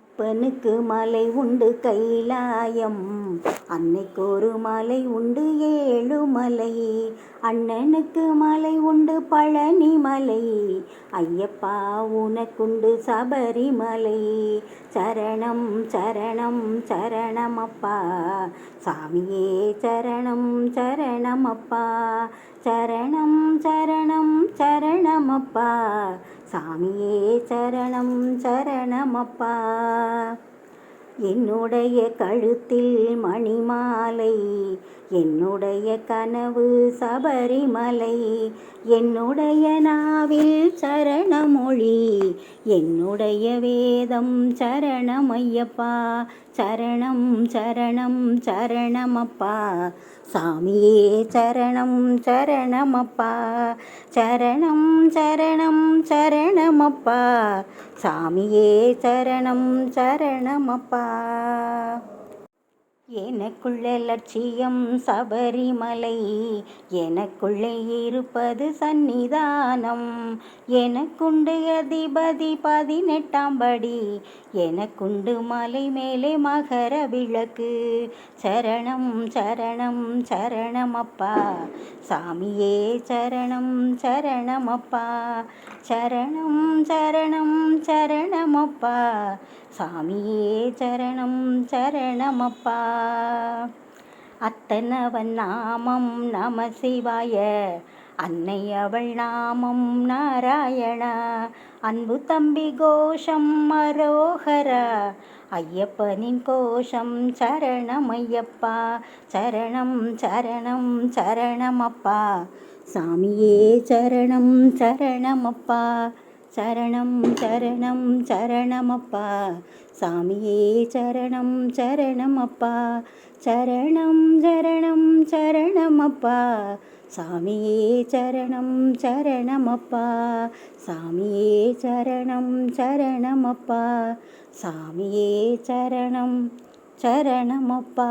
அப்பனுக்கு மலை உண்டு கைலாயம். அன்னைக்கு ஒரு மலை உண்டு ஏழு மலை. அண்ணனுக்கு மலை உண்டு பழனி மலை ஐயப்பா உனக்குண்டு சபரிமலை. சரணம் சரணம் சரணமப்பா. சாமியே சரணம் சரணமப்பா. சரணம் சரணம் சரணமப்பா. சாமியே சரணம் சரணமப்பா. என்னுடைய கழுத்தில் மணிமாலை என்னுடைய கனவு சபரிமலை என்னுடைய நாவில் சரணமொழி என்னுடைய வேதம் சரணம் ஐயப்பா சரணம் சரணம் சரணமப்பா. சாமியே சரணம் சரணமப்பா. சரணம் சரணம் சரணமப்பா. சாமியே சரணம் சரணமப்பா. எனக்குள்ளே லட்சியம் சபரிமலை. எனக்குள்ளே இருப்பது சந்நிதானம். எனக்குண்டு அதிபதி பதினெட்டாம் படி. எனக்குண்டு மலை மேலே மகர விளக்கு. சரணம் சரணம் சரணமப்பா சாமியே சரணம் சரணமப்பா சரணம் சரணம் சரணமப்பா சாமியே சரணம் சரணமப்பா அத்தனவன் நாமம் நம சிவாய. அன்னை அவள் நாமம் நாராயணா. அன்பு தம்பி கோஷம் மரோகரா. ஐயப்பனின் கோஷம் சரணம் ஐயப்பா சரணம் சரணம் சரணமப்பா. சாமியே சரணம் சரணமப்பா. சரணம் சரணம் சரணமப்பா. சாமியே சரணம் சரணமப்பா. சரணம் சரணம் சரணமப்பா. சாமியே சரணம் சரணமப்பா. சாமியே சரணம் சரணமப்பா. சாமியே சரணம் சரணமப்பா.